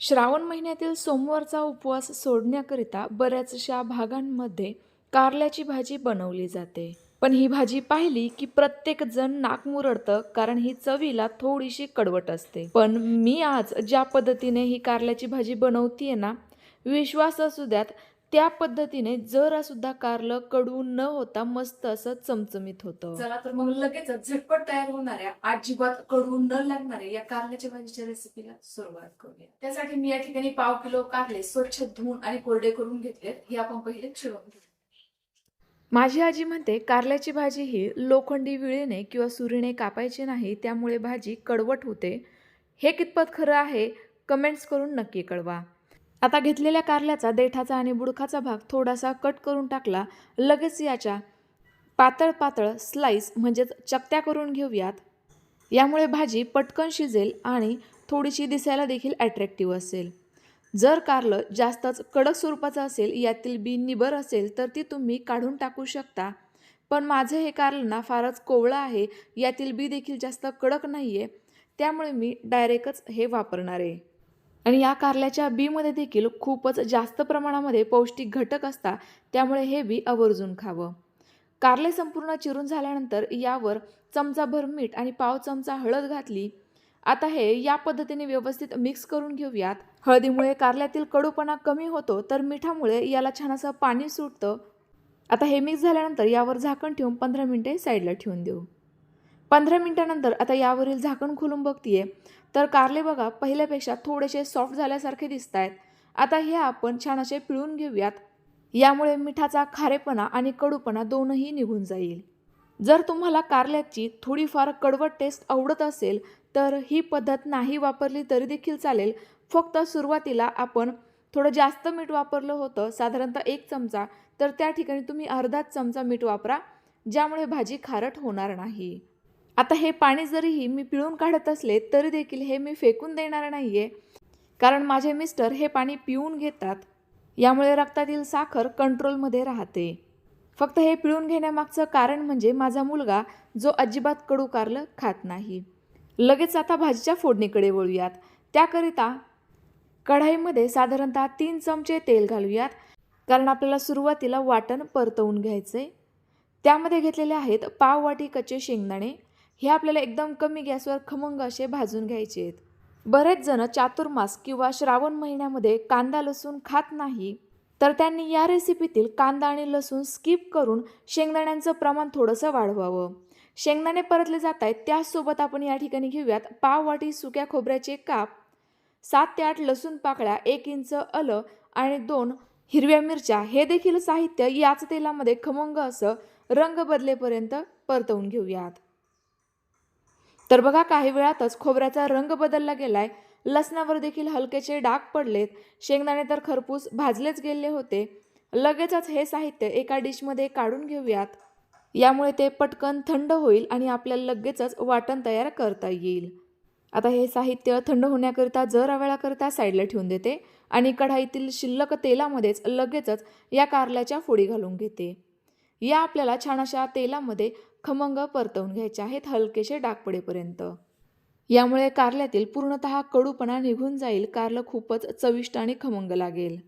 श्रावण महिन्यातील सोमवारचा उपवास सोडण्याकरिता बऱ्याचशा भागांमध्ये कारल्याची भाजी बनवली जाते. पण ही भाजी पाहिली की प्रत्येक जण नाक मुरडतं कारण ही चवीला थोडीशी कडवट असते. पण मी आज ज्या पद्धतीने ही कारल्याची भाजी बनवतीये ना विश्वास असू द्यात त्या पद्धतीने जरा सुद्धा कारलं कडू न होता मस्त असं चमचमीत होतं. चला तर मग लगेच झटपट तयार होणाऱ्या अजिबात कडून न लागणाऱ्या या कारल्याच्या भाजीच्या रेसिपीला सुरुवात करूया. त्यासाठी मी या ठिकाणी पाव किलो कारले स्वच्छ धुवून आणि कोरडे करून घेतलेत. हे आपण पहिले चिरून घेऊ माझी आजी म्हणते कारल्याची भाजी ही लोखंडी विळीने किंवा सुरीने कापायची नाही त्यामुळे भाजी कडवट होते. हे कितपत खरं आहे कमेंट्स करून नक्की कळवा. आता घेतलेल्या कारल्याचा देठाचा आणि बुडखाचा भाग थोडासा कट करून टाकला. लगेच याच्या पातळ पातळ स्लाईस म्हणजेच चकत्या करून घेऊयात. यामुळे भाजी पटकन शिजेल आणि थोडीशी दिसायला देखील ॲट्रॅक्टिव्ह असेल. जर कारलं जास्तच कडक स्वरूपाचं असेल यातील बी निबर असेल तर ती तुम्ही काढून टाकू शकता. पण माझं हे कारलं ना फारच कोवळं आहे यातील बी देखील जास्त कडक नाही आहे त्यामुळे मी डायरेक्टच हे वापरणार. आहे आणि या कारल्याच्या बीमध्ये देखील खूपच जास्त प्रमाणामध्ये पौष्टिक घटक असतात त्यामुळे हे बी आवर्जून खावं. कारले संपूर्ण चिरून झाल्यानंतर यावर चमचाभर मीठ आणि पाव चमचा हळद घातली. आता हे या पद्धतीने व्यवस्थित मिक्स करून घेऊयात. हळदीमुळे कारल्यातील कडूपणा कमी होतो तर मिठामुळे याला छान असं पाणी सुटतं. आता हे मिक्स झाल्यानंतर यावर झाकण ठेवून पंधरा मिनटे साईडला ठेवून देऊ. पंधरा मिनटानंतर आता यावरील झाकण खोलून बघतीये. तर कारले बघा पहिल्यापेक्षा थोडेसे सॉफ्ट झाल्यासारखे दिसत आहेत आता हे आपण छान असे पिळून घेऊयात. यामुळे मिठाचा खारेपणा आणि कडूपणा दोनही निघून जाईल. जर तुम्हाला कारल्याची थोडीफार कडवट टेस्ट आवडत असेल तर ही पद्धत नाही वापरली तरी देखील चालेल. फक्त सुरुवातीला आपण थोडं जास्त मीठ वापरलं होतं साधारणतः एक चमचा तर त्या ठिकाणी तुम्ही अर्धाच चमचा मीठ वापरा ज्यामुळे भाजी खारट होणार नाही. आता हे पाणी जरीही मी पिळून काढत असले तरी देखील हे मी फेकून देणार नाही आहे कारण माझे मिस्टर हे पाणी पिऊन घेतात. यामुळे रक्तातील साखर कंट्रोलमध्ये राहते. फक्त हे पिळून घेण्यामागचं कारण म्हणजे माझा मुलगा जो अजिबात कडू कारलं खात नाही. लगेच आता भाजीच्या फोडणीकडे वळूयात. त्याकरिता कढाईमध्ये साधारणतः तीन चमचे तेल घालूयात. कारण आपल्याला सुरुवातीला वाटण परतवून घ्यायचे त्यामध्ये घेतलेले आहेत पाव वाटी कच्चे शेंगदाणे हे आपल्याला एकदम कमी गॅसवर खमंग असे भाजून घ्यायचे आहेत. बरेच जण चातुर्मास किंवा श्रावण महिन्यामध्ये कांदा लसूण खात नाही तर त्यांनी या रेसिपीतील कांदा आणि लसूण स्किप करून शेंगदाण्यांचं प्रमाण थोडंसं वाढवावं. शेंगदाणे परतले जात आहेत त्यासोबत आपण या ठिकाणी घेऊयात पाव वाटी सुक्या खोबऱ्याचे काप सात ते आठ लसूण पाकळ्या एक इंच अलं आणि दोन हिरव्या मिरच्या. हे देखील साहित्य याच तेलामध्ये खमंग असं रंग बदलेपर्यंत परतवून घेऊयात. तर बघा काही वेळातच खोबऱ्याचा रंग बदलला गेलाय. लसणावर देखील हलकेचे डाग पडलेत. शेंगदाणे तर खरपूस भाजलेच गेले होते. लगेचच हे साहित्य एका डिशमध्ये काढून घेऊयात. यामुळे ते पटकन थंड होईल आणि आपल्याला लगेचच वाटण तयार करता येईल. आता हे साहित्य थंड होण्याकरिता जरा वेळाकरिता साईडला ठेवून देते आणि कढाईतील शिल्लक तेलामध्येच लगेचच या कारल्याच्या फोडी घालून घेते. या आपल्याला छान अशा तेलामध्ये खमंग परतवून घ्यायचे आहेत हलकेसे डाग पडेपर्यंत यामुळे कारल्यातील पूर्णतः कडूपणा निघून जाईल कारलं खूपच चविष्ट आणि खमंग लागेल.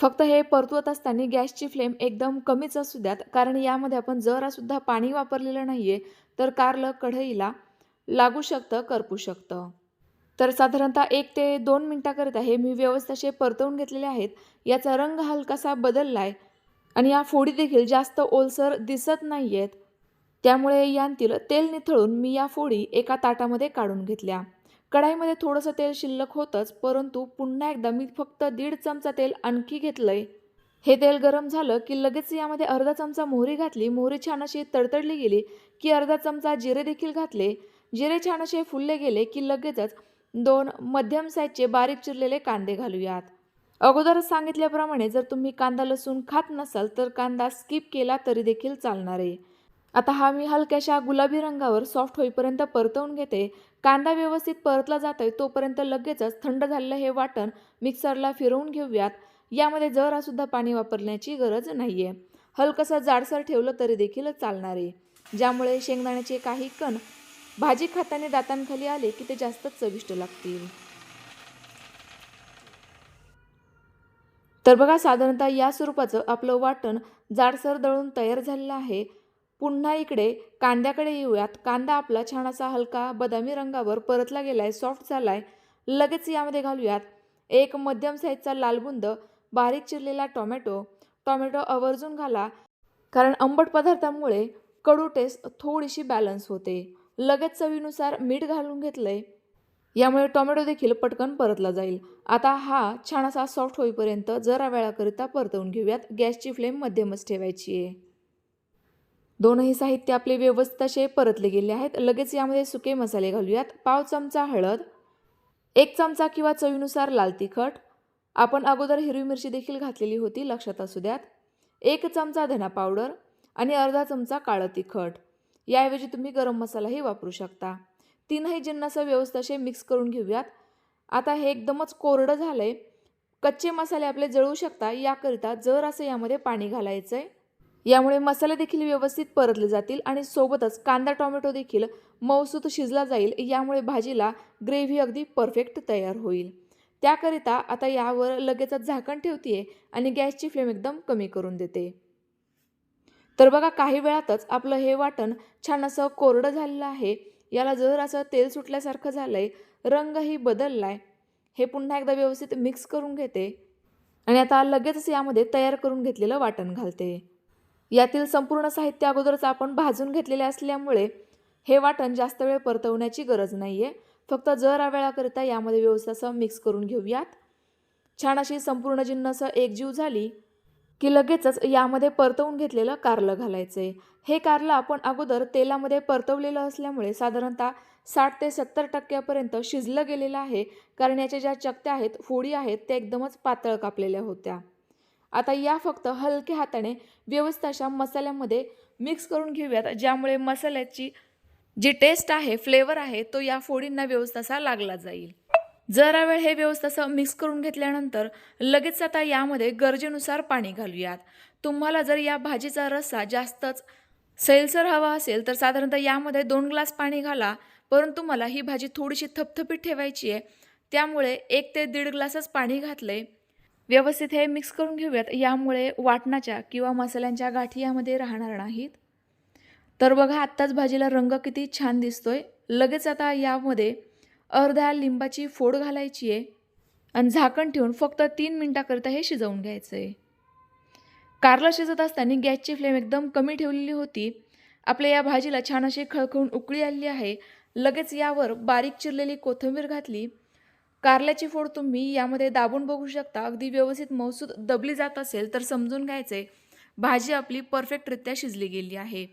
फक्त हे परतवत असताना गॅसची फ्लेम एकदम कमीच असू द्यात कारण यामध्ये आपण जरासुद्धा पाणी वापरलेलं नाही आहे तर कारलं कढईला लागू शकतं करपू शकतं. तर साधारणतः एक ते दोन मिनटाकरिता हे मी व्यवस्थित असे परतवून घेतलेले आहेत. याचा रंग हलकासा बदलला आहे आणि या फोडी देखील जास्त ओलसर दिसत नाही आहेत त्यामुळे यांतील तेल निथळून मी या फोडी एका ताटामध्ये काढून घेतल्या. कढाईमध्ये थोडंसं तेल शिल्लक होतंच परंतु पुन्हा एकदा मी फक्त दीड चमचा तेल आणखी घेतलंय. हे तेल गरम झालं की लगेच यामध्ये अर्धा चमचा मोहरी घातली. मोहरी छान अशी तडतडली गेली की अर्धा चमचा जिरे देखील घातले. जिरे छान असे फुलले गेले की लगेचच दोन मध्यम साईजचे बारीक चिरलेले कांदे घालूयात. अगोदरच सांगितल्याप्रमाणे जर तुम्ही कांदा लसूण खात नसाल तर कांदा स्किप केला तरी देखील चालणार. आहे आता हा मी हलक्याशा गुलाबी रंगावर सॉफ्ट होईपर्यंत परतवून घेते. कांदा व्यवस्थित परतला जातोय तोपर्यंत लगेचच थंड झालेलं हे वाटण मिक्सरला फिरवून घेऊयात. यामध्ये जरासुद्धा पाणी वापरण्याची गरज नाही आहे हलकंसं जाडसर ठेवलं तरी देखील चालणार. आहे ज्यामुळे शेंगदाण्याचे काही कण भाजी खाताना दातांखाली आले की ते जास्त चविष्ट लागतील. तर बघा साधारणतः या स्वरूपाचं आपलं वाटण जाडसर दळून तयार झालेलं आहे. पुन्हा इकडे कांद्याकडे येऊयात. कांदा आपला छान असा हलका बदामी रंगावर परतला गेलाय सॉफ्ट झालाय. लगेच यामध्ये घालूयात. एक मध्यम साईजचा लालबुंद बारीक चिरलेला टोमॅटो. टोमॅटो आवर्जून घाला कारण आंबट पदार्थामुळे कडू टेस्ट थोडीशी बॅलन्स होते. लगेच चवीनुसार मीठ घालून घेतलंय. यामुळे टोमॅटो देखील पटकन परतला जाईल. आता हा छान असा सॉफ्ट होईपर्यंत जरा वेळाकरिता परतवून घेऊयात. गॅसची फ्लेम मध्यमच ठेवायची आहे. दोनही साहित्य आपले व्यवस्थित असे परतले गेले आहेत. लगेच यामध्ये सुके मसाले घालूयात. पाव चमचा हळद एक चमचा किंवा चवीनुसार लाल तिखट. आपण अगोदर हिरवी मिरची देखील घातलेली होती लक्षात असू द्यात. एक चमचा धना पावडर आणि अर्धा चमचा काळं तिखट. याऐवजी तुम्ही गरम मसालाही वापरू शकता. तीनही जिन्नस व्यवस्थित असे मिक्स करून घेऊयात. आता हे एकदमच कोरडं झालं आहे कच्चे मसाले आपले जळू शकता याकरिता जर असं यामध्ये पाणी घालायचं आहे यामुळे मसाले देखील व्यवस्थित परतले जातील आणि सोबतच कांदा टोमॅटो देखील मऊसूत शिजला जाईल. यामुळे भाजीला ग्रेव्ही अगदी परफेक्ट तयार होईल. त्याकरिता आता यावर लगेचच झाकण ठेवते आणि गॅसची फ्लेम एकदम कमी करून देते. तर बघा काही वेळातच आपलं हे वाटण छान असं कोरडं झालेलं आहे. याला जर असं तेल सुटल्यासारखं झालं आहे रंगही बदलला आहे हे पुन्हा एकदा व्यवस्थित मिक्स करून घेते आणि आता लगेचच यामध्ये तयार करून घेतलेलं वाटण घालते. यातील संपूर्ण साहित्य अगोदरच आपण भाजून घेतलेले असल्यामुळे हे वाटण जास्त वेळ परतवण्याची गरज नाही आहे फक्त जरा वेळाकरिता यामध्ये व्यवस्थित असं मिक्स करून घेऊयात. छान अशी संपूर्ण जिन्नस एकजीव झाली की लगेचच यामध्ये परतवून घेतलेलं कारलं घालायचं. आहे हे कारलं आपण अगोदर तेलामध्ये परतवलेलं असल्यामुळे साधारणतः साठ ते सत्तर टक्क्यापर्यंत शिजलं गेलेलं आहे. कारण याच्या ज्या चकत्या आहेत फोडी आहेत त्या एकदमच पातळ कापलेल्या होत्या. आता या फक्त हलक्या हाताने व्यवस्थित अशा मसाल्यामध्ये मिक्स करून घेऊयात ज्यामुळे मसाल्याची जी टेस्ट आहे फ्लेवर आहे तो या फोडींना व्यवस्थित असा लागला जाईल. जरा वेळ हे व्यवस्थित असं मिक्स करून घेतल्यानंतर लगेच आता यामध्ये गरजेनुसार पाणी घालूयात. तुम्हाला जर या भाजीचा रस्सा जास्तच सैलसर हवा असेल तर साधारणतः यामध्ये दोन ग्लास पाणी घाला परंतु मला ही भाजी थोडीशी थपथपीत ठेवायची आहे. त्यामुळे एक ते दीड ग्लासच पाणी घातले व्यवस्थित हे मिक्स करून घेऊयात. यामुळे वाटणाच्या किंवा मसाल्यांच्या गाठी यामध्ये राहणार नाहीत. तर बघा आत्ताच भाजीला रंग किती छान दिसतोय. लगेच आता यामध्ये अर्ध्या लिंबाची फोड घालायची आहे. आणि झाकण ठेवून फक्त तीन मिनटाकरिता हे शिजवून घ्यायचं आहे कारलं शिजत असताना गॅसची फ्लेम एकदम कमी ठेवलेली होती. आपल्या या भाजीला छान अशी खळखळून उकळी आलेली आहे. लगेच यावर बारीक चिरलेली कोथिंबीर घातली. कारल्याची फोड तुम्ही यामध्ये दाबून बघू शकता. अगदी व्यवस्थित मौसूद दबली जात असेल तर समजून घ्यायचे भाजी आपली परफेक्टरित्या शिजली गेली आहे.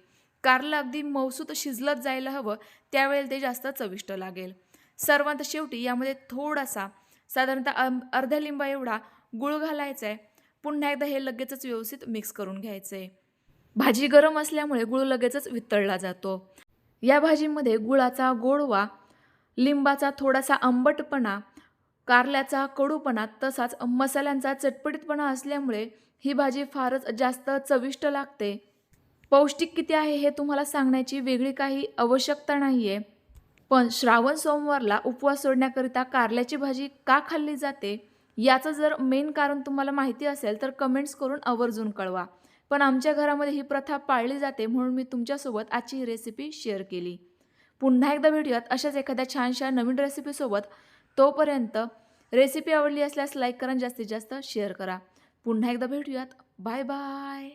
कारलं अगदी मौसूद शिजलत जायला हवं त्यावेळेला ते जास्त चविष्ट लागेल. सर्वात शेवटी यामध्ये थोडासा साधारणतः अं- अर्ध्या लिंबा एवढा गुळ घालायचा आहे पुन्हा एकदा हे लगेचच व्यवस्थित मिक्स करून घ्यायचं आहे भाजी गरम असल्यामुळे गुळ लगेचच वितळला जातो. या भाजीमध्ये गुळाचा गोडवा लिंबाचा थोडासा आंबटपणा कारल्याचा कडूपणा तसाच मसाल्यांचा चटपटीतपणा असल्यामुळे ही भाजी फारच जास्त चविष्ट लागते. पौष्टिक किती आहे हे तुम्हाला सांगण्याची वेगळी काही आवश्यकता नाही आहे पण श्रावण सोमवारला उपवास सोडण्याकरिता कारल्याची भाजी का खाल्ली जाते? याचं जर मेन कारण तुम्हाला माहिती असेल तर कमेंट्स करून आवर्जून कळवा. पण आमच्या घरामध्ये ही प्रथा पाळली जाते म्हणून मी तुमच्यासोबत आजची ही रेसिपी शेअर केली. पुन्हा एकदा भेटूयात अशाच एखाद्या छानशा नवीन रेसिपीसोबत तोपर्यंत रेसिपी आवडली असल्यास लाईक करा जास्तीत जास्त शेअर करा. पुन्हा एकदा भेटूयात. Bye bye